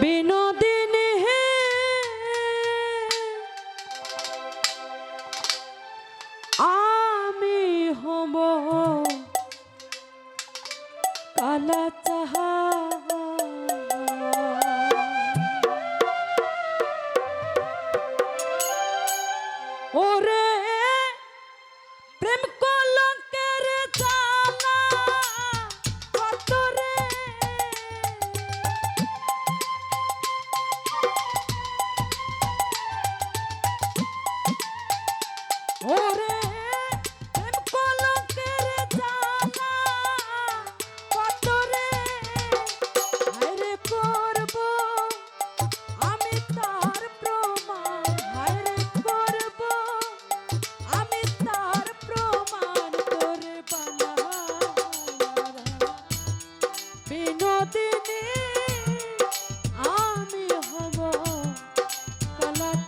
বিনোদিনী আমি হব কালা চাহা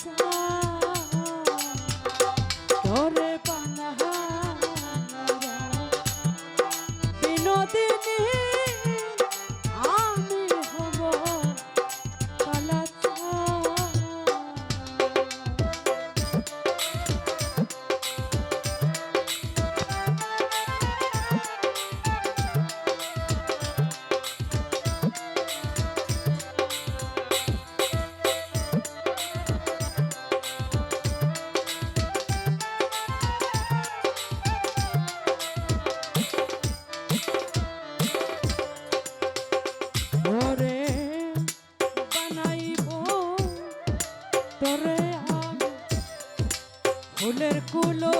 Bye. কুলো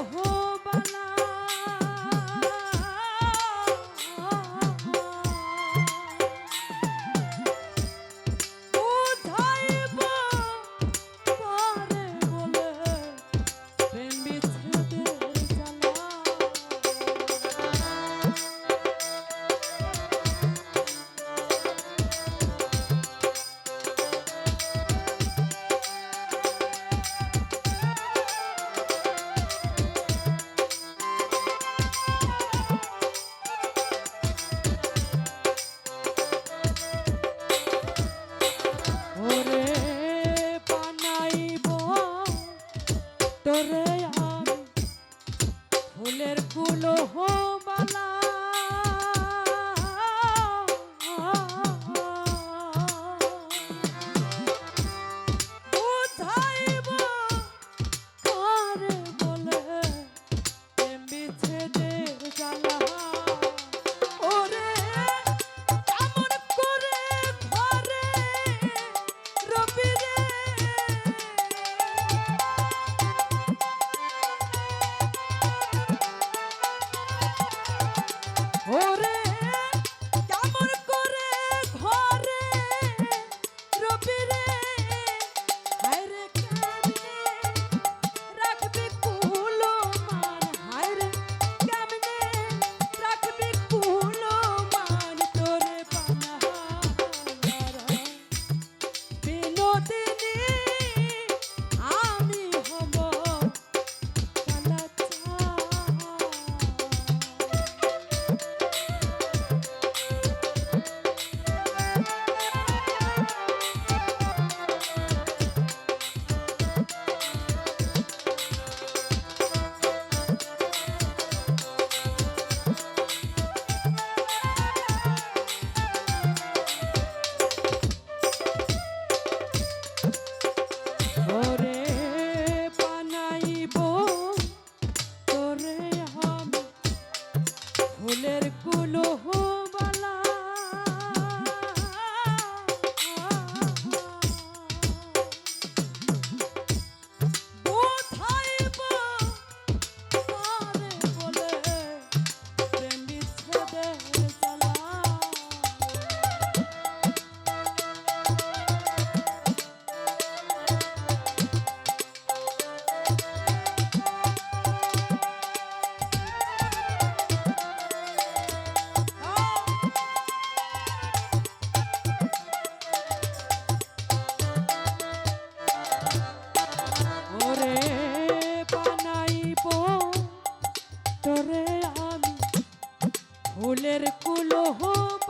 ফুলের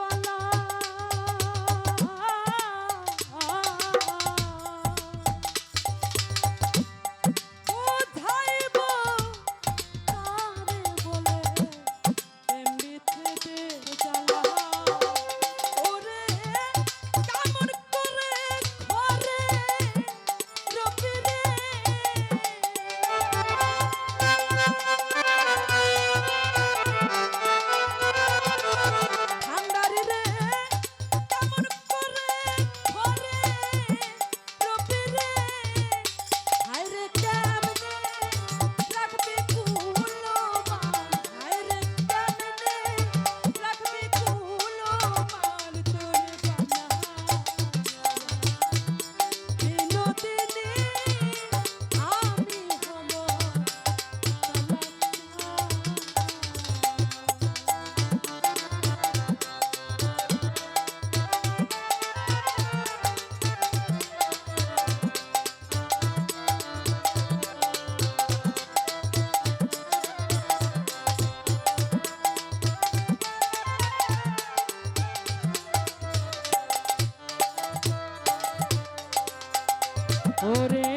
ওরে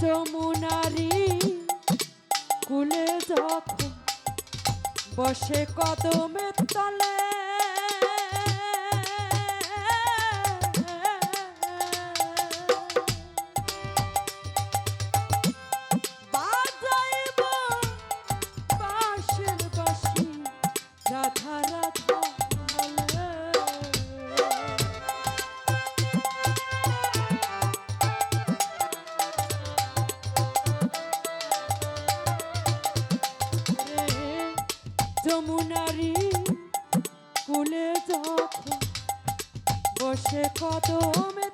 যমুনারি কুলে যখন বসে কদমের তলে যমুনারি কুলে যখন বসে কদমের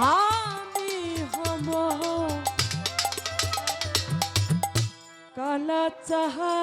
আমি হব কালা চাহা